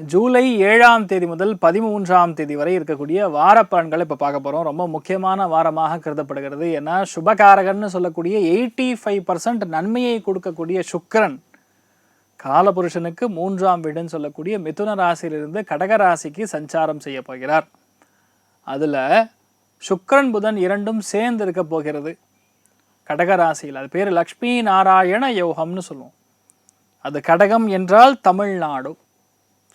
ஜூலை ஏழாம் தேதி முதல் பதிமூன்றாம் தேதி வரை இருக்கக்கூடிய வாரப்பலன்களை இப்போ பார்க்க போகிறோம் ரொம்ப முக்கியமான வாரமாக கருதப்படுகிறது. ஏன்னா சுபகாரகன்னு சொல்லக்கூடிய எயிட்டி ஃபைவ் பர்சன்ட் நன்மையை கொடுக்கக்கூடிய சுக்கரன் காலபுருஷனுக்கு மூன்றாம் வீடுன்னு சொல்லக்கூடிய மிதுன ராசியிலிருந்து கடக ராசிக்கு சஞ்சாரம் செய்ய போகிறார். அதில் சுக்கரன் புதன் இரண்டும் சேர்ந்து இருக்க போகிறது. கடக ராசியில். அது பேர் லக்ஷ்மி நாராயண யோகம்னு சொல்லுவோம். அது கடகம் என்றால் தமிழ்நாடு.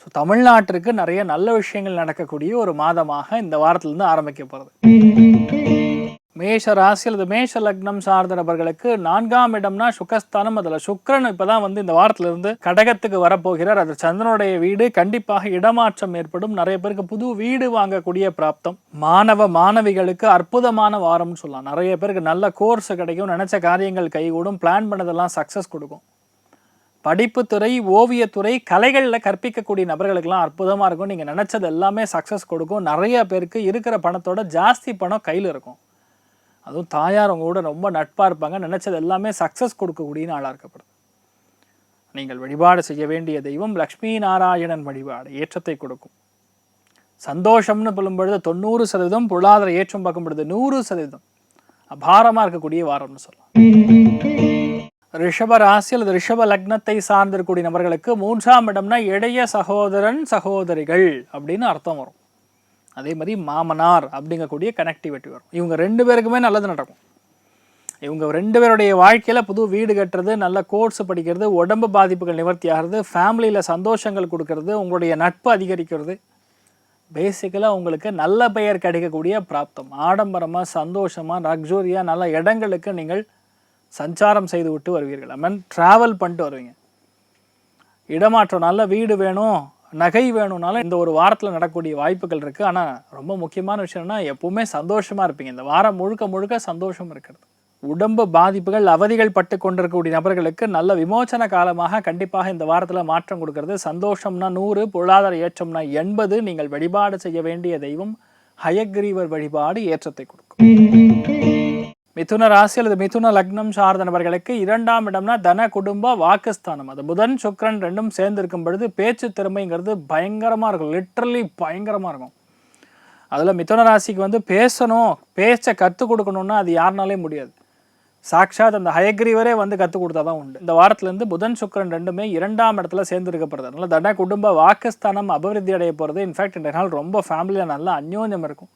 ஸோ தமிழ்நாட்டிற்கு நிறைய நல்ல விஷயங்கள் நடக்கக்கூடிய ஒரு மாதமாக இந்த வாரத்திலிருந்து ஆரம்பிக்க போகிறது மேஷ ராசி அல்லது மேஷ லக்னம் சார்ந்த நபர்களுக்கு நான்காம் இடம்னா சுகஸ்தானம். அதில் சுக்கிரன் இப்பதான் வந்து இந்த வாரத்திலிருந்து கடகத்துக்கு வரப்போகிறார். அது சந்திரனுடைய வீடு. கண்டிப்பாக இடமாற்றம் ஏற்படும். நிறைய பேருக்கு புது வீடு வாங்கக்கூடிய பிராப்தம். மாணவ மாணவிகளுக்கு அற்புதமான வாரம்னு சொல்லலாம். நிறைய பேருக்கு நல்ல கோர்ஸ் கிடைக்கும் நினைச்ச காரியங்கள் கைகூடும். பிளான் பண்ணதெல்லாம் சக்ஸஸ் கொடுக்கும். படிப்புத்துறை ஓவியத்துறை கலைகளில் கற்பிக்கக்கூடிய நபர்களுக்கெல்லாம் அற்புதமாக இருக்கும். நீங்கள் நினச்சது எல்லாமே சக்ஸஸ் கொடுக்கும். நிறைய பேருக்கு இருக்கிற பணத்தோட ஜாஸ்தி பணம் கையில் இருக்கும். அதுவும் தாயார் உங்க கூட ரொம்ப நட்பாக இருப்பாங்க. நினச்சது எல்லாமே சக்ஸஸ் கொடுக்கக்கூடிய நாளாக இருக்கப்படும் நீங்கள் வழிபாடு செய்ய வேண்டிய தெய்வம் லக்ஷ்மி நாராயணன் வழிபாடு ஏற்றத்தை கொடுக்கும். சந்தோஷம்னு சொல்லும் பொழுது தொண்ணூறு சதவீதம் பொருளாதார ஏற்றம் பார்க்கும் பொழுது நூறு சதவீதம் அபாரமாக இருக்கக்கூடிய வாரம்னு சொல்லலாம். ரிஷப ராசி அல்லது ரிஷப லக்னத்தை சார்ந்திருக்கக்கூடிய நபர்களுக்கு மூன்றாம் இடம்னா இடைய சகோதரன் சகோதரிகள் அப்படின்னு அர்த்தம் வரும். அதே மாதிரி மாமனார் அப்படிங்கக்கூடிய கனெக்டிவிட்டி வரும். இவங்க ரெண்டு பேருக்குமே நல்லது நடக்கும். இவங்க ரெண்டு பேருடைய வாழ்க்கையில் புது வீடு கட்டுறது நல்ல கோர்ஸ் படிக்கிறது உடம்பு பாதிப்புகள் நிவர்த்தி ஆகிறது ஃபேமிலியில் சந்தோஷங்கள் கொடுக்கறது உங்களுடைய நட்பு அதிகரிக்கிறது. பேசிக்கலாக உங்களுக்கு நல்ல பெயர் கிடைக்கக்கூடிய பிராப்தம். ஆடம்பரமாக சந்தோஷமாக லக்ஸூரியாக நல்ல இடங்களுக்கு நீங்கள் சஞ்சாரம் செய்து விட்டு வருவீர்கள். ஐ மீன் ட்ராவல் பண்ணிட்டு வருவீங்க. இடமாற்றம் நல்ல வீடு வேணும் நகை வேணும்னாலும் இந்த ஒரு வாரத்தில் நடக்கக்கூடிய வாய்ப்புகள் இருக்குது ஆனால் ரொம்ப முக்கியமான விஷயம்னா எப்பவுமே சந்தோஷமாக இருப்பீங்க. இந்த வாரம் முழுக்க முழுக்க சந்தோஷம் இருக்கிறது. உடம்பு பாதிப்புகள் அவதிகள் பட்டு கொண்டிருக்கக்கூடிய நபர்களுக்கு நல்ல விமோசன காலமாக கண்டிப்பாக இந்த வாரத்தில் மாற்றம் கொடுக்கறது. சந்தோஷம்னா நூறு பொருளாதார ஏற்றம்னா எண்பது. நீங்கள் வழிபாடு செய்ய வேண்டிய தெய்வம் ஹயக்ரீவர் வழிபாடு ஏற்றத்தை கொடுக்கும். மிதுன ராசி அல்லது மிதுன லக்னம் சார்ந்த நபர்களுக்கு இரண்டாம் இடம்னா தன குடும்ப வாக்குஸ்தானம். அது புதன் சுக்கரன் ரெண்டும் சேர்ந்து இருக்கும் பொழுது பேச்சு திறமைங்கிறது பயங்கரமாக இருக்கும். லிட்ரலி பயங்கரமாக இருக்கும். அதில் மிதுன ராசிக்கு வந்து பேசணும் பேச்சை கற்றுக் கொடுக்கணும்னா அது யாருனாலே முடியாது. சாக்ஷாத் அந்த ஹயக்ரீவரே வந்து கற்றுக் கொடுத்தா தான் உண்டு. இந்த வாரத்துலேருந்து புதன் சுக்கிரன் ரெண்டுமே இரண்டாம் இடத்துல சேர்ந்து இருக்கப்படுறது அதனால் தன குடும்ப வாக்குஸ்தானம் அபிவிருத்தி அடைய போகிறது இன்ஃபேக்ட் இந்த நாள் ரொம்ப ஃபேமிலியில் நல்லா அந்யோன்யம் இருக்கும்.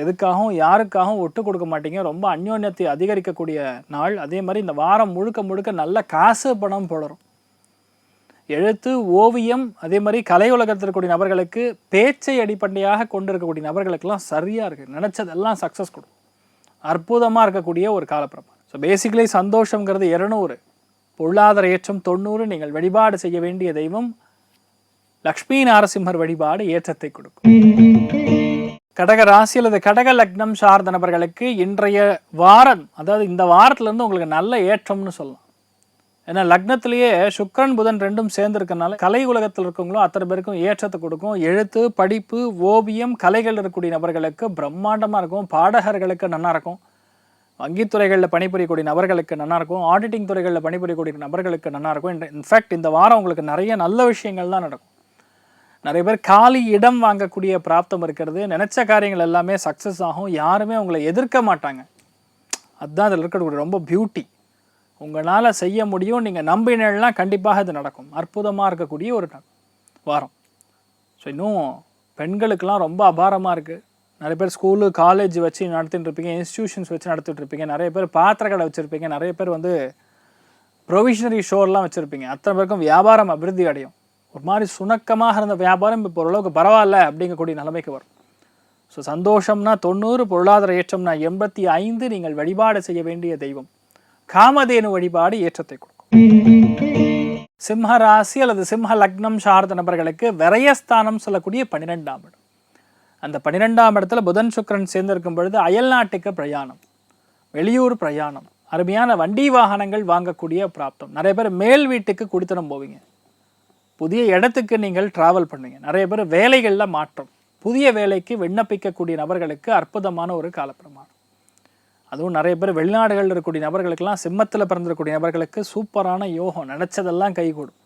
எதுக்காகவும் யாருக்காகவும் ஒட்டு கொடுக்க மாட்டீங்க. ரொம்ப அந்யோன்யத்தை அதிகரிக்கக்கூடிய நாள். அதே மாதிரி இந்த வாரம் முழுக்க முழுக்க நல்ல காசு பணம் புலரும். எழுத்து ஓவியம் அதே மாதிரி கலை உலகத்தில் இருக்கக்கூடிய நபர்களுக்கு பேச்சை அடிப்படையாக கொண்டு இருக்கக்கூடிய நபர்களுக்கெல்லாம் சரியாக இருக்குது நினச்சதெல்லாம் சக்ஸஸ் கொடுக்கும். அற்புதமாக இருக்கக்கூடிய ஒரு காலப்பிரமாணம் ஸோ பேசிக்கலி சந்தோஷங்கிறது இரநூறு. பொருளாதார ஏற்றம் தொண்ணூறு. நீங்கள் வழிபாடு செய்ய வேண்டிய தெய்வம் லக்ஷ்மி நாரசிம்மர் வழிபாடு ஏற்றத்தை கொடுக்கும். கடக ராசி அல்லது கடக லக்னம் சார்ந்த நபர்களுக்கு இன்றைய வாரம் அதாவது இந்த வாரத்திலேருந்து உங்களுக்கு நல்ல ஏற்றம்னு சொல்லலாம். ஏன்னா லக்னத்திலேயே சுக்கிரன் புதன் ரெண்டும் சேர்ந்துருக்கனால கலை உலகத்தில் இருக்கவங்களும் அத்தனை பேருக்கும் ஏற்றத்தை கொடுக்கும். எழுத்து படிப்பு ஓவியம் கலைகள் இருக்கக்கூடிய நபர்களுக்கு பிரம்மாண்டமாக இருக்கும். பாடகர்களுக்கு நல்லா இருக்கும். வங்கித்துறைகளில் பணிபுரியக்கூடிய நபர்களுக்கு நல்லா இருக்கும். ஆடிட்டிங் துறைகளில் பணிபுரியக்கூடிய நபர்களுக்கு நல்லா இருக்கும். இன்ஃபேக்ட் இந்த வாரம் உங்களுக்கு நிறைய நல்ல விஷயங்கள் தான் நடக்கும். நிறைய பேர் காலி இடம் வாங்கக்கூடிய பிராப்தம் இருக்கிறது. நினச்ச காரியங்கள் எல்லாமே சக்ஸஸ் ஆகும். யாருமே உங்களை எதிர்க்க மாட்டாங்க. அதுதான் அதில் இருக்கக்கூடிய ரொம்ப பியூட்டி உங்களால் செய்ய முடியும். நீங்கள் நம்பினீங்கன்னா கண்டிப்பாக இது நடக்கும். அற்புதமாக இருக்கக்கூடிய ஒரு வாரம். ஸோ இன்னும் பெண்களுக்கெல்லாம் ரொம்ப அபாரமாக இருக்குது நிறைய பேர் ஸ்கூலு காலேஜ் வச்சு நடத்திட்டு இருப்பீங்க. இன்ஸ்டியூஷன்ஸ் வச்சு நடத்திட்டு இருப்பீங்க. நிறைய பேர் பாத்திர கடை வச்சுருப்பீங்க. நிறைய பேர் வந்து ப்ரொவிஷனரி ஷோர்லாம் வச்சுருப்பீங்க. அத்தனை பேருக்கும் வியாபாரம் அபிவிருத்தி அடையும். ஒரு மாதிரி சுணக்கமாக இருந்த வியாபாரம் இப்போ ஓரளவுக்கு பரவாயில்ல அப்படிங்கக்கூடிய நிலைமைக்கு வரும். ஸோ சந்தோஷம்னா தொண்ணூறு பொருளாதார ஏற்றம்னா எண்பத்தி ஐந்து நீங்கள் வழிபாடு செய்ய வேண்டிய தெய்வம். காமதேனு வழிபாடு ஏற்றத்தை கொடுக்கும். சிம்ம ராசி அல்லது சிம்ம லக்னம் சார்ந்த நபர்களுக்கு விரயஸ்தானம் சொல்லக்கூடிய பன்னிரெண்டாம் இடம். அந்த பன்னிரெண்டாம் இடத்துல புதன் சுக்கிரன் சேர்ந்திருக்கும் பொழுது அயல்நாட்டுக்கு பிரயாணம் வெளியூர் பிரயாணம் அருமையான வண்டி வாகனங்கள் வாங்கக்கூடிய பிராப்தம். நிறைய பேர் மேல் வீட்டுக்கு குடித்தனம் போவீங்க. புதிய இடத்துக்கு நீங்கள் டிராவல் பண்ணுங்க. நிறைய பேர் வேலைகளில் மாற்றம். புதிய வேலைக்கு விண்ணப்பிக்கக்கூடிய நபர்களுக்கு அற்புதமான ஒரு காலப்பிரமாணம். அதுவும் நிறைய பேர் வெளிநாடுகளில் இருக்கக்கூடிய நபர்களுக்கெல்லாம் சிம்மத்தில் பிறந்திருக்கக்கூடிய நபர்களுக்கு சூப்பரான யோகம். நினச்சதெல்லாம் கைகூடும்.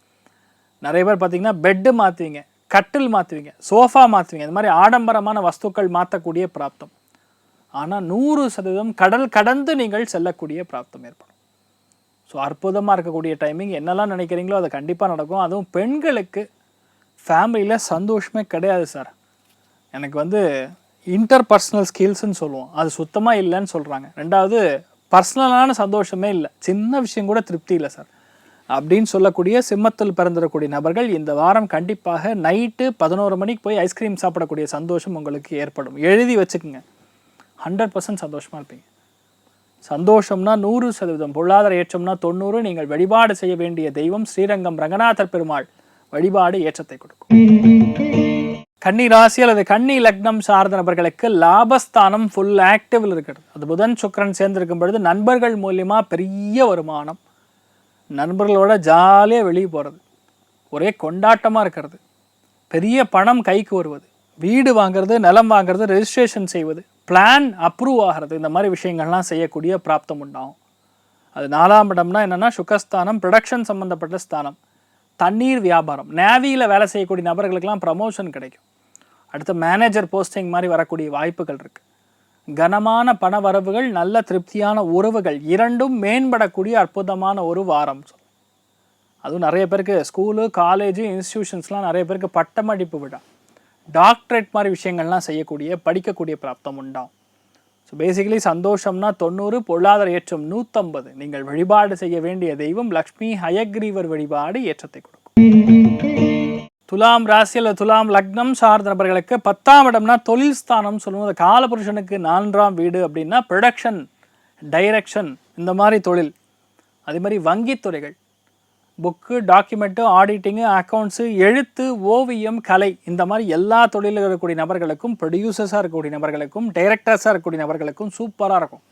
நிறைய பேர் பார்த்திங்கன்னா பெட்டு மாற்றுவீங்க கட்டில் மாற்றுவீங்க சோஃபா மாற்றுவீங்க இந்த மாதிரி ஆடம்பரமான வஸ்துக்கள் மாற்றக்கூடிய பிராப்தம். ஆனால் நூறு சதவீதம் கடல் கடந்து நீங்கள் செல்லக்கூடிய பிராப்தம் ஏற்படும். ஸோ அற்புதமாக இருக்கக்கூடிய டைமிங் என்னெல்லாம் நினைக்கிறீங்களோ அது கண்டிப்பாக நடக்கும். அதுவும் பெண்களுக்கு ஃபேமிலியில் சந்தோஷமே கிடையாது சார் எனக்கு வந்து இன்டர் பர்சனல் ஸ்கில்ஸ்ன்னு சொல்லுவோம். அது சுத்தமாக இல்லைன்னு சொல்கிறாங்க ரெண்டாவது பர்சனலான சந்தோஷமே இல்லை. சின்ன விஷயம் கூட திருப்தி இல்லை சார் அப்படின்னு சொல்லக்கூடிய சிம்மத்தில் பிறந்துடக்கூடிய நபர்கள் இந்த வாரம் கண்டிப்பாக நைட்டு பதினோரு மணிக்கு போய் ஐஸ்கிரீம் சாப்பிடக்கூடிய சந்தோஷம் உங்களுக்கு ஏற்படும். எழுதி வச்சுக்கோங்க. ஹண்ட்ரட் பர்சன்ட் சந்தோஷமாக இருப்பீங்க. சந்தோஷம்னா நூறு சதவீதம் பொருளாதார ஏற்றம்னா தொண்ணூறு நீங்கள் வழிபாடு செய்ய வேண்டிய தெய்வம் ஸ்ரீரங்கம் ரங்கநாதர் பெருமாள். வழிபாடு ஏற்றத்தை கொடுக்கும். கன்னி ராசி அல்லது கன்னி லக்னம் சார்ந்த நபர்களுக்கு லாபஸ்தானம் ஃபுல் ஆக்டிவில் இருக்கிறது. அது புதன் சுக்கிரன் சேர்ந்திருக்கும் பொழுது நண்பர்கள் மூலியமா பெரிய வருமானம். நண்பர்களோட ஜாலியாக வெளியே போகிறது ஒரே கொண்டாட்டமாக இருக்கிறது. பெரிய பணம் கைக்கு வருவது. வீடு வாங்குறது நிலம் வாங்குறது ரெஜிஸ்ட்ரேஷன் செய்வது. பிளான் அப்ரூவ் ஆகிறது. இந்த மாதிரி விஷயங்கள்லாம் செய்யக்கூடிய பிராப்தம் உண்டாகும். அது நாலாம் இடம்னா என்னென்னா சுகஸ்தானம் ப்ரொடக்ஷன் சம்மந்தப்பட்ட ஸ்தானம். தண்ணீர் வியாபாரம். நேவியில் வேலை செய்யக்கூடிய நபர்களுக்கெல்லாம் ப்ரமோஷன் கிடைக்கும். அடுத்து மேனேஜர் போஸ்டிங் மாதிரி வரக்கூடிய வாய்ப்புகள் இருக்குது கனமான பண வரவுகள் நல்ல திருப்தியான உறவுகள் இரண்டும் மேம்படக்கூடிய அற்புதமான ஒரு வாரம். அதுவும் நிறைய பேருக்கு ஸ்கூலு காலேஜு இன்ஸ்டியூஷன்ஸ்லாம் நிறைய பேருக்கு பட்டமடிப்பு விழா. டாக்டரேட் மாதிரி விஷயங்கள்லாம் செய்யக்கூடிய படிக்கக்கூடிய பிராப்தம் உண்டாம். ஸோ பேசிக்கலி சந்தோஷம்னா தொண்ணூறு பொருளாதார ஏற்றம் நூற்றம்பது நீங்கள் வழிபாடு செய்ய வேண்டிய தெய்வம் லக்ஷ்மி ஹயக்ரீவர் வழிபாடு ஏற்றத்தை கொடுக்கும். துலாம் ராசி அல்லது துலாம் லக்னம் சார்ந்த நபர்களுக்கு பத்தாம் இடம்னா தொழில் ஸ்தானம் சொல்லுவோம் காலபுருஷனுக்கு நான்காம் வீடு அப்படின்னா ப்ரொடக்ஷன் டைரக்ஷன் இந்த மாதிரி தொழில். அதே மாதிரி வங்கித் துறைகள். புக்கு டாக்குமெண்ட்டு ஆடிட்டிங்கு அக்கௌண்ட்ஸு எழுத்து ஓவியம் கலை இந்த மாதிரி எல்லா தொழிலில் இருக்கக்கூடிய நபர்களுக்கும் ப்ரொடியூசர்ஸாக இருக்கக்கூடிய நபர்களுக்கும் டைரக்டர்ஸாக இருக்கக்கூடிய நபர்களுக்கும் சூப்பராக இருக்கும்.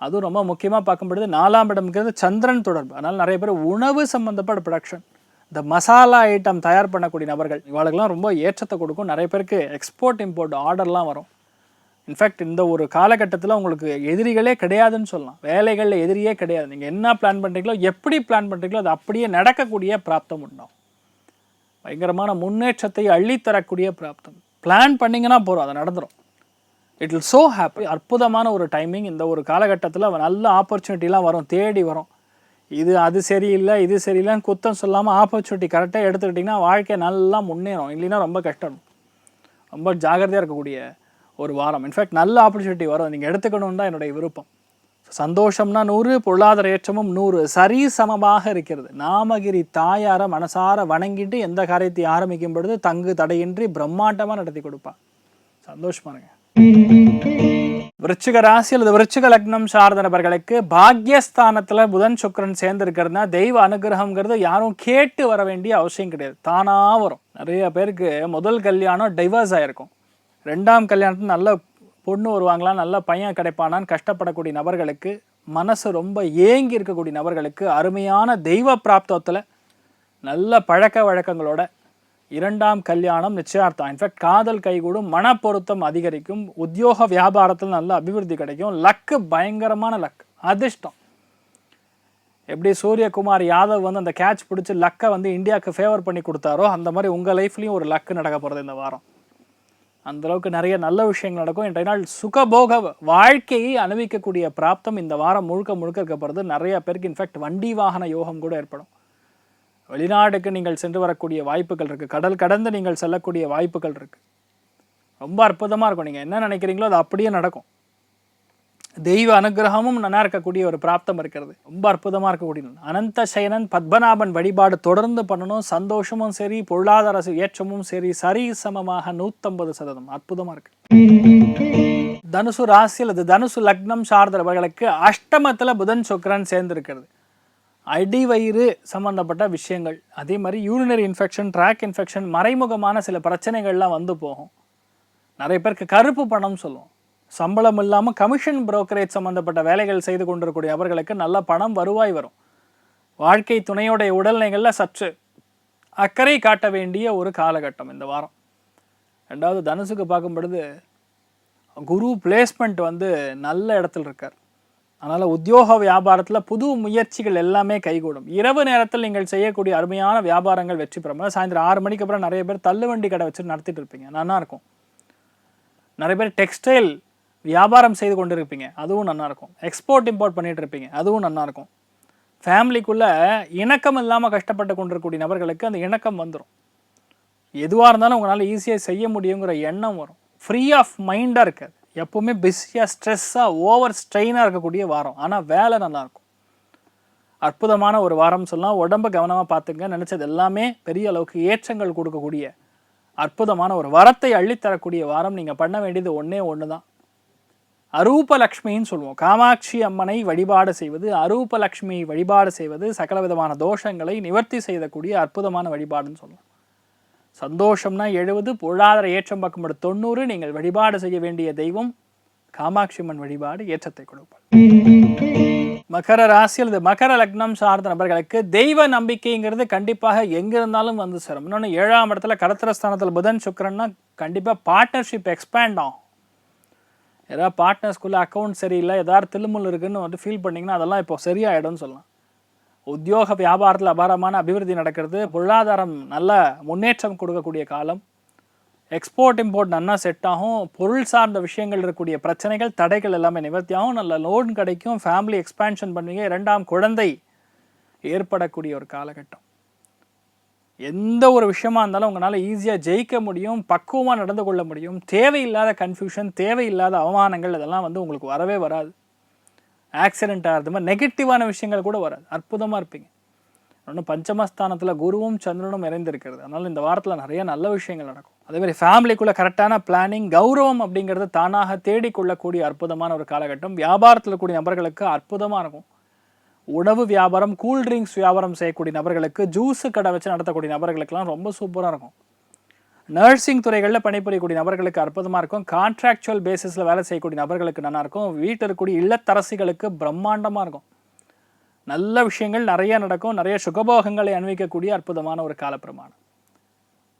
அதுவும் ரொம்ப முக்கியமாக பார்க்கும்பொழுது நாலாம் இடம்ங்கிறது சந்திரன் தொடர்பு. அதனால் நிறைய பேர் உணவு சம்மந்தப்பட்ட ப்ரொடக்ஷன் இந்த மசாலா ஐட்டம் தயார் பண்ணக்கூடிய நபர்கள் இவளுக்கெல்லாம் ரொம்ப ஏற்றத்தை கொடுக்கும். நிறைய பேருக்கு எக்ஸ்போர்ட் இம்போர்ட் ஆர்டர்லாம் வரும். இன்ஃபேக்ட் இந்த ஒரு காலகட்டத்தில் உங்களுக்கு எதிரிகளே கிடையாதுன்னு சொல்லலாம். வேலைகளில் எதிரியே கிடையாது. நீங்கள் என்ன பிளான் பண்ணுறீங்களோ எப்படி பிளான் பண்ணுறீங்களோ அது அப்படியே நடக்கக்கூடிய பிராப்தம் உண்டாகும். பயங்கரமான முன்னேற்றத்தை அள்ளித்தரக்கூடிய பிராப்தம். பிளான் பண்ணிங்கன்னா போகிறோம் அது நடந்துடும் இட் வில் ஸோ ஹாப்பி அற்புதமான ஒரு டைமிங் இந்த ஒரு காலகட்டத்தில் நல்ல ஆப்பர்ச்சுனிட்டிலாம் வரும் தேடி வரும். இது அது சரியில்லை இது சரியில்லைன்னு குத்தம் சொல்லாமல் ஆப்பர்ச்சுனிட்டி கரெக்டாக எடுத்துக்கிட்டிங்கன்னா வாழ்க்கை நல்லா முன்னேறும். இல்லைன்னா ரொம்ப கஷ்டம். ரொம்ப ஜாகிரதையாக இருக்கக்கூடிய ஒரு வாரம். இன்ஃபேக்ட் நல்ல ஆப்பர்ச்சுனிட்டி வரும். நீங்கள் எடுத்துக்கணும்னு தான் என்னுடைய விருப்பம். சந்தோஷம்னா நூறு பொருளாதார ஏற்றமும் நூறு. சரி சமமாக இருக்கிறது. நாமகிரி தாயார மனசார வணங்கிட்டு எந்த காரியத்தை ஆரம்பிக்கும் பொழுது தங்கு தடையின்றி பிரம்மாண்டமாக நடத்தி கொடுப்பா. சந்தோஷமா இருங்க. விருச்சிக ராசி அல்லது விருச்சிக லக்னம் சார்ந்த நபர்களுக்கு பாக்யஸ்தானத்துல புதன் சுக்கிரன் சேர்ந்திருக்கிறதுனா தெய்வ அனுகிரகம்ங்கிறது யாரும் கேட்டு வர வேண்டிய அவசியம் கிடையாது. தானாக வரும். நிறைய பேருக்கு முதல் கல்யாணம் டைவர்ஸ் ஆயிருக்கும். ரெண்டாம் கல்யாணத்தில் நல்ல பொண்ணு வருவாங்களா நல்ல பையன் கிடைப்பானான்னு கஷ்டப்படக்கூடிய நபர்களுக்கு மனசு ரொம்ப ஏங்கி இருக்கக்கூடிய நபர்களுக்கு அருமையான தெய்வ பிராப்தத்தில் நல்ல பழக்க வழக்கங்களோட இரண்டாம் கல்யாணம் நிச்சயார்த்தம். இன்ஃபேக்ட் காதல் கைகூடும் மனப்பொருத்தம் அதிகரிக்கும் உத்தியோக வியாபாரத்தில் நல்ல அபிவிருத்தி கிடைக்கும் லக்கு பயங்கரமான லக் அதிர்ஷ்டம். எப்படி சூரியகுமார் யாதவ் வந்து அந்த கேட்ச் பிடிச்சி லக்கை வந்து இந்தியாவுக்கு ஃபேவர் பண்ணி கொடுத்தாரோ அந்த மாதிரி உங்கள் லைஃப்லேயும் ஒரு லக்கு நடக்க போகிறது இந்த வாரம். அந்த அளவுக்கு நிறைய நல்ல விஷயங்கள் நடக்கும். இன்றைய நாள் சுகபோக வாழ்க்கையை அனுபவிக்கக்கூடிய பிராப்தம் இந்த வாரம் முழுக்க முழுக்க இருக்க நிறைய பேருக்கு இன்ஃபேக்ட் வண்டி வாகன யோகம் கூட ஏற்படும். வெளிநாடுக்கு நீங்கள் சென்று வரக்கூடிய வாய்ப்புகள் இருக்குது கடல் கடந்து நீங்கள் செல்லக்கூடிய வாய்ப்புகள் இருக்குது ரொம்ப அற்புதமாக இருக்கும். நீங்கள் என்ன நினைக்கிறீங்களோ அது அப்படியே நடக்கும். தெய்வ அனுகிரகமும் நல்லா இருக்கக்கூடிய ஒரு பிராப்தம் இருக்கிறது. ரொம்ப அற்புதமாக இருக்கக்கூடிய அனந்த சயனன் பத்மநாபன் வழிபாடு தொடர்ந்து பண்ணணும். சந்தோஷமும் சரி பொருளாதார ஏற்றமும் சரி சரி சமமாக நூற்றம்பது சதவீதம். அற்புதமாக இருக்கு. தனுசு ராசி அல்லது தனுசு லக்னம் சார்ந்தவர்களுக்கு அஷ்டமத்தில் புதன் சுக்கரன் சேர்ந்திருக்கிறது. அடி வயிறு சம்மந்தப்பட்ட விஷயங்கள். அதே மாதிரி யூரினரி இன்ஃபெக்ஷன் ட்ராக் இன்ஃபெக்ஷன் மறைமுகமான சில பிரச்சனைகள்லாம் வந்து போகும். நிறைய பேருக்கு கருப்பு பணம் சொல்லுவோம். சம்பளம் இல்லாமல் கமிஷன் புரோக்கரேஜ் சம்மந்தப்பட்ட வேலைகள் செய்து கொண்டிருக்கூடிய அவர்களுக்கு நல்ல பணம் வருவாய் வரும். வாழ்க்கை துணையோடைய உடல்நிலைகளில் சற்று அக்கறை காட்ட வேண்டிய ஒரு காலகட்டம் இந்த வாரம். ரெண்டாவது தனுசுக்கு பார்க்கும் பொழுது குரு பிளேஸ்மெண்ட் வந்து நல்ல இடத்துல இருக்கார். அதனால் உத்தியோக வியாபாரத்தில் புது முயற்சிகள் எல்லாமே கைகூடும். இரவு நேரத்தில் நீங்கள் செய்யக்கூடிய அருமையான வியாபாரங்கள் வெற்றி பெறும். சாயந்தரம் ஆறு மணிக்கு அப்புறம் நிறைய பேர் தள்ளுவண்டி கடை வச்சு நடத்திட்டு இருப்பீங்க. நல்லா இருக்கும். நிறைய பேர் டெக்ஸ்டைல் வியாபாரம் செய்து கொண்டு இருப்பீங்க அதுவும் நல்லா இருக்கும். எக்ஸ்போர்ட் இம்போர்ட் பண்ணிட்டு இருப்பீங்க. அதுவும் நல்லாயிருக்கும் ஃபேமிலிக்குள்ளே இணக்கம் இல்லாமல் கஷ்டப்பட்டு கொண்டிருக்கக்கூடிய நபர்களுக்கு அந்த இணக்கம் வந்துடும் எதுவாக இருந்தாலும் உங்களால் ஈஸியாக செய்ய முடியுங்கிற எண்ணம் வரும். ஃப்ரீ ஆஃப் மைண்டாக இருக்காது. எப்போவுமே பிஸியாக ஸ்ட்ரெஸ்ஸாக ஓவர் ஸ்ட்ரெயினாக இருக்கக்கூடிய வாரம். ஆனால் வேலை நல்லாயிருக்கும் அற்புதமான ஒரு வாரம் சொல்லலாம். உடம்பை கவனமாக பார்த்துங்க நினச்சது எல்லாமே பெரிய அளவுக்கு ஏற்றங்கள் கொடுக்கக்கூடிய அற்புதமான ஒரு வரத்தை அள்ளித்தரக்கூடிய வாரம். நீங்கள் பண்ண வேண்டியது ஒன்றே ஒன்று தான் அரூபலக்ஷ்மின்னு சொல்லுவோம். காமாட்சி அம்மனை வழிபாடு செய்வது அரூபலக்ஷ்மியை வழிபாடு செய்வது சகல விதமான தோஷங்களை நிவர்த்தி செய்யக்கூடிய அற்புதமான வழிபாடுன்னு சொல்லுவோம். சந்தோஷம்னா எழுபது பொருளாதார ஏற்றம் பக்கம் தொண்ணூறு நீங்கள் வழிபாடு செய்ய வேண்டிய தெய்வம் காமாட்சி அம்மன் வழிபாடு ஏற்றத்தை கொடுப்பார். மகர ராசி அல்லது மகர லக்னம் சார்ந்த நபர்களுக்கு தெய்வ நம்பிக்கைங்கிறது கண்டிப்பாக எங்கிருந்தாலும் வந்து சேரும். இன்னொன்று ஏழாம் இடத்துல கடத்திர ஸ்தானத்தில் புதன் சுக்கரன்னா கண்டிப்பாக பார்ட்னர்ஷிப் எக்ஸ்பேண்ட் ஆகும். ஏதாவது பார்ட்னர்ஸ்குள்ளே அக்கௌண்ட் சரியில்லை ஏதாவது திருமுல் இருக்குன்னு வந்து ஃபீல் பண்ணிங்கன்னா அதெல்லாம் இப்போ சரியாயிடும்னு சொல்லலாம். உத்தியோக வியாபாரத்தில் அபாரமான அபிவிருத்தி நடக்கிறது பொருளாதாரம் நல்ல முன்னேற்றம் கொடுக்கக்கூடிய காலம் எக்ஸ்போர்ட் இம்போர்ட் நல்லா செட் ஆகும் பொருள் சார்ந்த விஷயங்கள் இருக்கக்கூடிய பிரச்சனைகள் தடைகள் எல்லாமே நிவர்த்தியாகும் நல்ல லோன் கிடைக்கும் ஃபேமிலி எக்ஸ்பேன்ஷன் பண்ணுவீங்க இரண்டாம் குழந்தை ஏற்படக்கூடிய ஒரு காலகட்டம். எந்த ஒரு விஷயமா இருந்தாலும் உங்களால் ஈஸியாக ஜெயிக்க முடியும் பக்குவமாக நடந்து கொள்ள முடியும். தேவையில்லாத கன்ஃபியூஷன் தேவையில்லாத அவமானங்கள் இதெல்லாம் வந்து உங்களுக்கு வரவே வராது. ஆக்சிடென்ட் ஆகிறது மாதிரி நெகட்டிவான விஷயங்கள் கூட வராது. அற்புதமாக இருப்பீங்க. இன்னும் பஞ்சமஸ்தானத்தில் குருவும் சந்திரனும் இறைந்திருக்கிறது அதனால் இந்த வாரத்தில் நிறைய நல்ல விஷயங்கள் நடக்கும். அதேமாதிரி ஃபேமிலிக்குள்ளே கரெக்டான பிளானிங் கௌரவம் அப்படிங்கிறது தானாக தேடிக்கொள்ளக்கூடிய அற்புதமான ஒரு காலகட்டம். வியாபாரத்தில் கூடிய நபர்களுக்கு அற்புதமாக இருக்கும். உணவு வியாபாரம் கூல் ட்ரிங்க்ஸ் வியாபாரம் செய்யக்கூடிய நபர்களுக்கு ஜூஸு கடை வச்சு நடத்தக்கூடிய நபர்களுக்கெல்லாம் ரொம்ப சூப்பராக இருக்கும். நர்சிங் துறைகளில் பணிபுரியக்கூடிய நபர்களுக்கு அற்புதமாக இருக்கும். கான்ட்ராக்சுவல் பேசிஸில் வேலை செய்யக்கூடிய நபர்களுக்கு நல்லா இருக்கும். வீட்டில் இருக்கக்கூடிய இல்லத்தரசிகளுக்கு பிரம்மாண்டமாக இருக்கும். நல்ல விஷயங்கள் நிறைய நடக்கும். நிறைய சுகபோகங்களை அணிவிக்கக்கூடிய அற்புதமான ஒரு காலப்பிரமாணம்.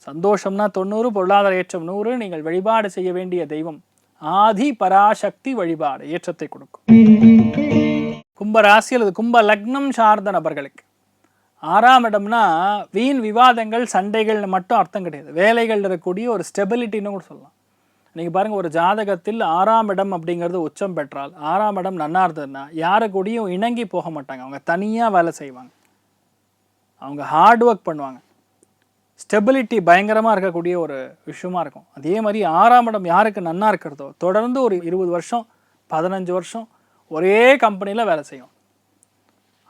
சந்தோஷம்னா தொண்ணூறு பொருளாதார ஏற்றம் நூறு. நீங்கள் வழிபாடு செய்ய வேண்டிய தெய்வம் ஆதி பராசக்தி வழிபாடு ஏற்றத்தை கொடுக்கும். கும்ப ராசி அல்லது கும்ப லக்னம் சார்ந்த நபர்களுக்கு. ஆறாம் இடம்னா வீண் விவாதங்கள் சண்டைகள்னு மட்டும் அர்த்தம் கிடையாது. வேலைகள் இருக்கக்கூடிய ஒரு ஸ்டெபிலிட்டின்னு கூட சொல்லலாம். நீங்கள் பாருங்கள் ஒரு ஜாதகத்தில் ஆறாம் இடம் அப்படிங்கிறது உச்சம் பெற்றால் ஆறாம் இடம் நன்னா இருந்ததுன்னா யாரை கூடயும் இணங்கி போக மாட்டாங்க. அவங்க தனியாக வேலை செய்வாங்க. அவங்க ஹார்ட் ஒர்க் பண்ணுவாங்க. ஸ்டெபிலிட்டி பயங்கரமாக இருக்கக்கூடிய ஒரு விஷயமா இருக்கும். அதே மாதிரி ஆறாம் இடம் யாருக்கு நன்னா இருக்கிறதோ தொடர்ந்து ஒரு இருபது வருஷம் பதினஞ்சு வருஷம் ஒரே கம்பெனியில் வேலை செய்யும்.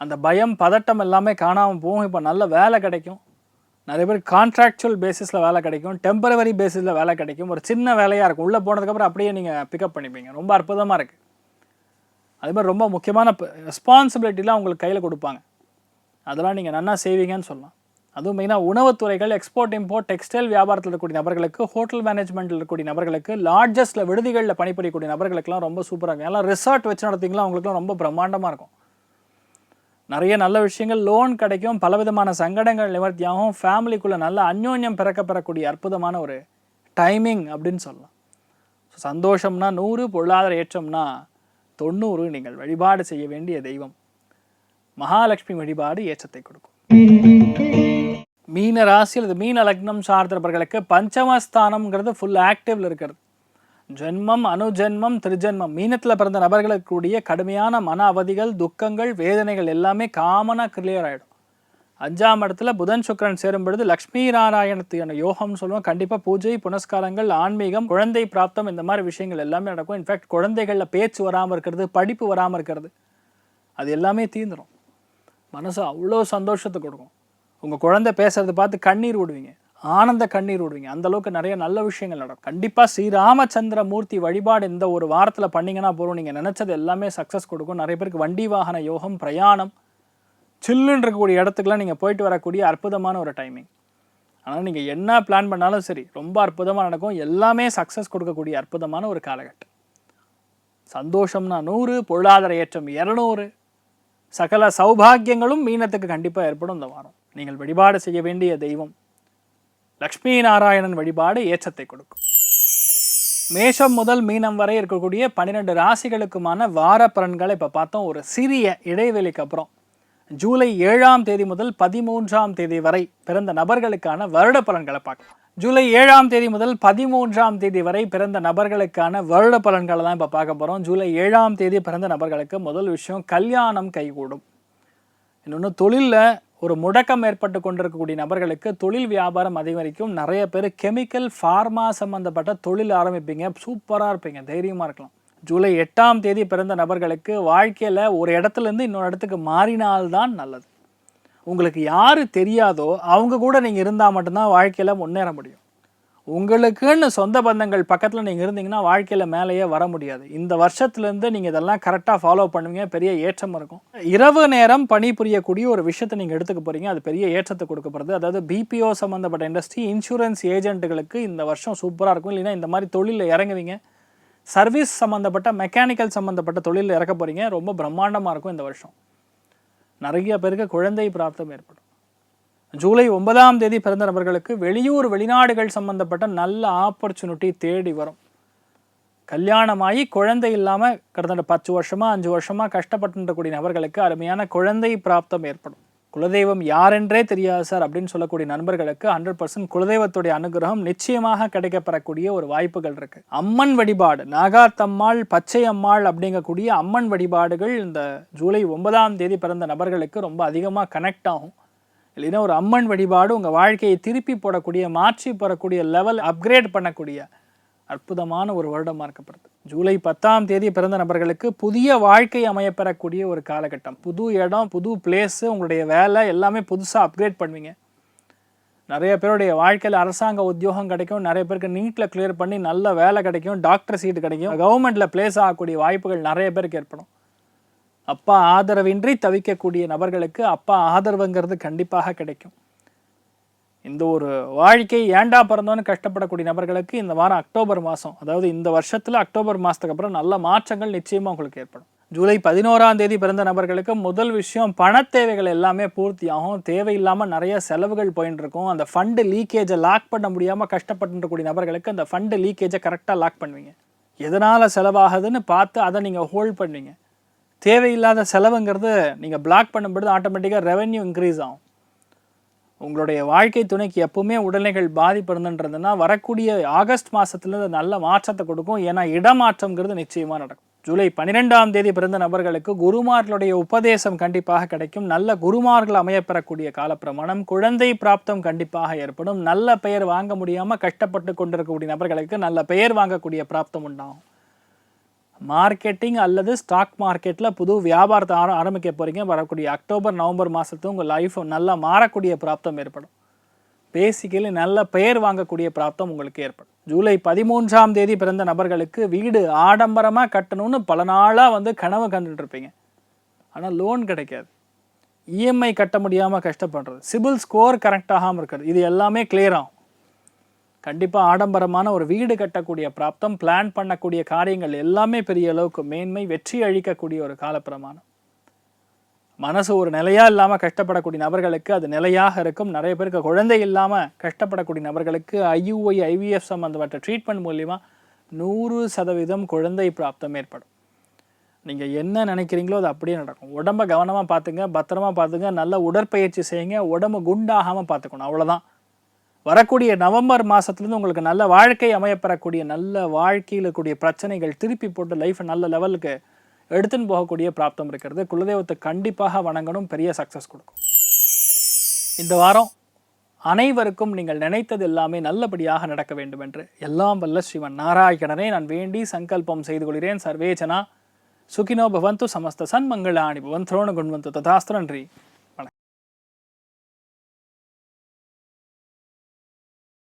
அந்த பயம் பதட்டம் எல்லாமே காணாமல் போகும். இப்போ நல்ல வேலை கிடைக்கும். நிறைய பேர் கான்ட்ராக்சுவல் பேசிஸில் வேலை கிடைக்கும். டெம்பரவரி பேசிஸில் வேலை கிடைக்கும். ஒரு சின்ன வேலையாக இருக்கும். உள்ளே போனதுக்கப்புறம் அப்படியே நீங்கள் பிக்கப் பண்ணிப்பீங்க. ரொம்ப அற்புதமாக இருக்குது அதே மாதிரி ரொம்ப முக்கியமான ரெஸ்பான்சிபிலிட்டிலாம் உங்களுக்கு கையில் கொடுப்பாங்க. அதெல்லாம் நீங்கள் நன்னா செய்வீங்கன்னு சொல்லலாம். அதுவும் மெயினாக உணவுத்துறைகள் எக்ஸ்போர்ட் இம்போர்ட் டெக்ஸ்டைல் வியாபாரத்தில் இருக்கக்கூடிய நபர்களுக்கு ஹோட்டல் மேனேஜ்மெண்ட்டில் இருக்கக்கூடிய நபர்களுக்கு லார்ஜஸ்ட்டில் விடுதிகளில் பணிபுரியக்கூடிய நபர்களுக்கெல்லாம் ரொம்ப சூப்பராக இருக்கும். எல்லாம் ரிசார்ட் வச்சு நடத்திங்களா அவங்களுக்குலாம் ரொம்ப பிரம்மாண்டமாக இருக்கும். நிறைய நல்ல விஷயங்கள் லோன் கிடைக்கும். பலவிதமான சங்கடங்கள் நிவர்த்தியாகும். ஃபேமிலிக்குள்ளே நல்ல அந்யோன்யம் பிறக்க பெறக்கூடிய அற்புதமான ஒரு டைமிங் அப்படின்னு சொல்லலாம். ஸோ சந்தோஷம்னா நூறு பொருளாதார ஏற்றம்னா தொண்ணூறு. நீங்கள் வழிபாடு செய்ய வேண்டிய தெய்வம். மகாலட்சுமி வழிபாடு ஏற்றத்தை கொடுக்கும். மீன ராசி அல்லது மீன லக்னம் சார்ந்தவர்களுக்கு பஞ்சமஸ்தானம்ங்கிறது ஃபுல் ஆக்டிவ்ல இருக்கிறது. ஜென்மம் அனுஜென்மம் திருஜென்மம். மீனத்தில் பிறந்த நபர்களுக்கு கூடிய கடுமையான மன அவதிகள் துக்கங்கள் வேதனைகள் எல்லாமே காமனாக கிளியர் ஆகிடும் அஞ்சாம் இடத்துல புதன் சுக்கரன் சேரும் பொழுது லக்ஷ்மி நாராயணத்தையான யோகம்னு சொல்லுவோம். கண்டிப்பாக பூஜை புனஸ்காரங்கள் ஆன்மீகம் குழந்தை பிராப்தம் இந்த மாதிரி விஷயங்கள் எல்லாமே நடக்கும். இன்ஃபேக்ட் குழந்தைகளில் பேச்சு வராமல் இருக்கிறது படிப்பு வராமல் இருக்கிறது. அது எல்லாமே தீந்துடும் மனசு அவ்வளோ சந்தோஷத்தை கொடுக்கும். உங்கள் குழந்தை பேசுறதை பார்த்து கண்ணீர் விடுவீங்க. ஆனந்த கண்ணீர் விடுவீங்க. அந்தளவுக்கு நிறைய நல்ல விஷயங்கள் நடக்கும். கண்டிப்பாக ஸ்ரீராமச்சந்திர மூர்த்தி வழிபாடு இந்த ஒரு வாரத்தில் பண்ணிங்கன்னா போகிறோம் நீங்கள் நினச்சது எல்லாமே சக்ஸஸ் கொடுக்கும். நிறைய பேருக்கு வண்டி வாகன யோகம் பிரயாணம் சில்லுன்னு இருக்கக்கூடிய இடத்துக்குலாம் நீங்கள் போயிட்டு வரக்கூடிய அற்புதமான ஒரு டைமிங் ஆனால் நீங்கள் என்ன பிளான் பண்ணாலும் சரி ரொம்ப அற்புதமாக நடக்கும். எல்லாமே சக்ஸஸ் கொடுக்கக்கூடிய அற்புதமான ஒரு காலகட்டம். சந்தோஷம்னா நூறு பொருளாதார ஏற்றம் இரநூறு. சகல சௌபாகியங்களும் மீனத்துக்கு கண்டிப்பாக ஏற்படும் இந்த வாரம். நீங்கள் வழிபாடு செய்ய வேண்டிய தெய்வம். லக்ஷ்மி நாராயணன் வழிபாடு ஏற்றத்தை கொடுக்கும். மேஷம் முதல் மீனம் வரை இருக்கக்கூடிய பன்னிரெண்டு ராசிகளுக்குமான வார பலன்களை இப்போ பார்த்தோம். ஒரு சிறிய இடைவெளிக்கு அப்புறம் ஜூலை ஏழாம் தேதி முதல் பதிமூன்றாம் தேதி வரை பிறந்த நபர்களுக்கான வருட பலன்களை பார்க்கலாம். ஜூலை ஏழாம் தேதி முதல் பதிமூன்றாம் தேதி வரை பிறந்த நபர்களுக்கான வருட பலன்களை தான் இப்போ பார்க்க போகிறோம் ஜூலை ஏழாம் தேதி பிறந்த நபர்களுக்கு முதல் விஷயம் கல்யாணம் கைகூடும். இன்னொன்று தொழிலில் ஒரு முடக்கம் ஏற்பட்டு கொண்டிருக்கக்கூடிய நபர்களுக்கு தொழில் வியாபாரம் அதிகரிக்கும். நிறைய பேர் கெமிக்கல் ஃபார்மா சம்மந்தப்பட்ட தொழில் ஆரம்பிப்பீங்க. சூப்பராக இருப்பீங்க. தைரியமாக இருக்கலாம். ஜூலை எட்டாம் தேதி பிறந்த நபர்களுக்கு வாழ்க்கையில் ஒரு இடத்துலேருந்து இன்னொரு இடத்துக்கு மாறினால்தான் நல்லது. உங்களுக்கு யார் தெரியாதோ அவங்க கூட நீங்கள் இருந்தால் மட்டும்தான் வாழ்க்கையில் முன்னேற முடியும். உங்களுக்குன்னு சொந்த பந்தங்கள் பக்கத்தில் நீங்கள் இருந்தீங்கன்னா வாழ்க்கையில் மேலேயே வர முடியாது. இந்த வருஷத்துலேருந்து நீங்கள் இதெல்லாம் கரெக்டாக ஃபாலோ பண்ணுவீங்க. பெரிய ஏற்றம் இருக்கும். இரவு நேரம் பணிபுரியக்கூடிய ஒரு விஷயத்தை நீங்கள் எடுத்துக்க போகிறீங்க அது பெரிய ஏற்றத்தை கொடுக்க போகிறது அதாவது பிபிஓ சம்மந்தப்பட்ட இண்டஸ்ட்ரி இன்சூரன்ஸ் ஏஜென்ட்டுகளுக்கு இந்த வருஷம் சூப்பராக இருக்கும். இல்லைன்னா இந்த மாதிரி தொழிலில் இறங்குவீங்க. சர்வீஸ் சம்மந்தப்பட்ட மெக்கானிக்கல் சம்மந்தப்பட்ட தொழிலில் இறக்க போகிறீங்க ரொம்ப பிரம்மாண்டமாக இருக்கும் இந்த வருஷம். நிறைய பேருக்கு குழந்தை பிராப்தம் ஏற்படும். ஜூலை ஒன்பதாம் தேதி பிறந்த நபர்களுக்கு வெளியூர் வெளிநாடுகள் சம்பந்தப்பட்ட நல்ல ஆப்பர்ச்சுனிட்டி தேடி வரும். கல்யாணமாகி குழந்தை இல்லாமல் கிட்டத்தட்ட பத்து வருஷமாக அஞ்சு வருஷமாக கஷ்டப்பட்டுக்கூடிய நபர்களுக்கு அருமையான குழந்தை பிராப்தம் ஏற்படும். குலதெய்வம் யாரென்றே தெரியாது சார் அப்படின்னு சொல்லக்கூடிய நண்பர்களுக்கு ஹண்ட்ரட் பர்சன்ட் குலதெய்வத்துடைய அனுகிரகம் நிச்சயமாக கிடைக்கப்பெறக்கூடிய ஒரு வாய்ப்புகள் இருக்கு. அம்மன் வழிபாடு நாகாத்தம்மாள் பச்சை அம்மாள் அப்படிங்கக்கூடிய அம்மன் வழிபாடுகள் இந்த ஜூலை ஒன்பதாம் தேதி பிறந்த நபர்களுக்கு ரொம்ப அதிகமாக கனெக்ட் ஆகும். இல்லைன்னா ஒரு அம்மன் வழிபாடு உங்கள் வாழ்க்கையை திருப்பி போடக்கூடிய மாற்றி போடக்கூடிய லெவல் அப்கிரேட் பண்ணக்கூடிய அற்புதமான ஒரு வருடமாக இருக்கப்படுது ஜூலை பத்தாம் தேதி பிறந்த நபர்களுக்கு புதிய வாழ்க்கை அமையப்பெறக்கூடிய ஒரு காலகட்டம். புது இடம் புது பிளேஸு உங்களுடைய வேலை எல்லாமே புதுசாக அப்கிரேட் பண்ணுவீங்க. நிறைய பேருடைய வாழ்க்கையில் அரசாங்க உத்தியோகம் கிடைக்கும். நிறைய பேருக்கு நீட்டில் கிளியர் பண்ணி நல்ல வேலை கிடைக்கும். டாக்டர் சீட்டு கிடைக்கும். கவர்மெண்ட்டில் பிளேஸ் ஆகக்கூடிய வாய்ப்புகள் நிறைய பேருக்கு ஏற்படும். அப்பா ஆதரவின்றி தவிக்கக்கூடிய நபர்களுக்கு அப்பா ஆதரவுங்கிறது கண்டிப்பாக கிடைக்கும். இந்த ஒரு வாழ்க்கை ஏண்டா பிறந்தோன்னு கஷ்டப்படக்கூடிய நபர்களுக்கு இந்த வாரம் அக்டோபர் மாதம் அதாவது இந்த வருஷத்தில் அக்டோபர் மாதத்துக்கு அப்புறம் நல்ல மாற்றங்கள் நிச்சயமாக உங்களுக்கு ஏற்படும். ஜூலை பதினோராம் தேதி பிறந்த நபர்களுக்கு முதல் விஷயம் பண தேவைகள் எல்லாமே பூர்த்தியாகும். தேவையில்லாமல் நிறைய செலவுகள் போயின்னு இருக்கும் அந்த ஃபண்டு லீக்கேஜை லாக் பண்ண முடியாமல் கஷ்டப்பட்டுருக்கூடிய நபர்களுக்கு அந்த ஃபண்டு லீக்கேஜை கரெக்டாக லாக் பண்ணுவீங்க. எதனால் செலவாகுதுன்னு பார்த்து அதை நீங்கள் ஹோல்ட் பண்ணுவீங்க. தேவையில்லாத செலவுங்கிறது நீங்கள் பிளாக் பண்ணும்பொழுது ஆட்டோமேட்டிக்காக ரெவென்யூ இன்க்ரீஸ் ஆகும். உங்களுடைய வாழ்க்கை துணைக்கு எப்பவுமே உடல்நிலைகள் பாதிப்பு இருந்துன்றதுன்னா வரக்கூடிய ஆகஸ்ட் மாதத்துலேருந்து நல்ல மாற்றத்தை கொடுக்கும். ஏன்னா இடமாற்றம்ங்கிறது நிச்சயமாக நடக்கும். ஜூலை பன்னிரெண்டாம் தேதி பிறந்த நபர்களுக்கு குருமார்களுடைய உபதேசம் கண்டிப்பாக கிடைக்கும். நல்ல குருமார்கள் அமையப்பெறக்கூடிய காலப்பிரமாணம் குழந்தை பிராப்தம் கண்டிப்பாக ஏற்படும். நல்ல பெயர் வாங்க முடியாமல் கஷ்டப்பட்டு கொண்டிருக்கக்கூடிய நபர்களுக்கு நல்ல பெயர் வாங்கக்கூடிய பிராப்தம் உண்டாகும். மார்க்கெட்டிங் அல்லது ஸ்டாக் மார்க்கெட்டில் புது வியாபாரத்தை ஆர ஆரம்பிக்க போகிறீங்க வரக்கூடிய அக்டோபர் நவம்பர் மாதத்து உங்கள் லைஃப் நல்லா மாறக்கூடிய பிராப்தம் ஏற்படும். பேசிக்கலி நல்ல பெயர் வாங்கக்கூடிய பிராப்தம் உங்களுக்கு ஏற்படும். ஜூலை பதிமூன்றாம் தேதி பிறந்த நபர்களுக்கு வீடு ஆடம்பரமாக கட்டணும்னு பல நாளாக வந்து கனவு கண்டுட்டு இருப்பீங்க. ஆனால் லோன் கிடைக்காது. இஎம்ஐ கட்ட முடியாமல் கஷ்டப்படுறது. சிபில் ஸ்கோர் கரெக்டாகாமல் இருக்கிறது. இது எல்லாமே கிளியர் ஆகும். கண்டிப்பாக ஆடம்பரமான ஒரு வீடு கட்டக்கூடிய பிராப்தம் பிளான் பண்ணக்கூடிய காரியங்கள் எல்லாமே பெரிய அளவுக்கு மேன்மை வெற்றி அழிக்கக்கூடிய ஒரு காலப்பிரமாணம். மனசு ஒரு நிலையாக இல்லாமல் கஷ்டப்படக்கூடிய நபர்களுக்கு அது நிலையாக இருக்கும். நிறைய பேருக்கு குழந்தை இல்லாமல் கஷ்டப்படக்கூடிய நபர்களுக்கு ஐயுஐ ஐவிஎஃப் சம்மந்தப்பட்ட ட்ரீட்மெண்ட் மூலிமா நூறு சதவீதம் குழந்தை பிராப்தம் ஏற்படும். நீங்கள் என்ன நினைக்கிறீங்களோ அது அப்படியே நடக்கும். உடம்பை கவனமாக பார்த்துங்க பத்திரமா பார்த்துங்க நல்ல உடற்பயிற்சி செய்யுங்க உடம்பு குண்டாகாமல் பார்த்துக்கணும். அவ்வளோதான் வரக்கூடிய நவம்பர் மாதத்துலேருந்து உங்களுக்கு நல்ல வாழ்க்கை அமையப்பெறக்கூடிய நல்ல வாழ்க்கையில் கூடிய பிரச்சனைகள் திருப்பி போட்டு லைஃப்பை நல்ல லெவலுக்கு எடுத்துன்னு போகக்கூடிய பிராப்தம் இருக்கிறது. குலதெய்வத்தை கண்டிப்பாக வணங்கணும். பெரிய சக்ஸஸ் கொடுக்கும். இந்த வாரம் அனைவருக்கும் நீங்கள் நினைத்தது எல்லாமே நல்லபடியாக நடக்க வேண்டும் என்று எல்லாம் வல்ல சிவன் நாராயணனே நான் வேண்டி சங்கல்பம் செய்து கொள்கிறேன். சர்வேஜனா சுகினோ பவந்து சமஸ்த சன்மங்களாணி பவன். திரோண குண்வந்து ததாஸ்து. நன்றி.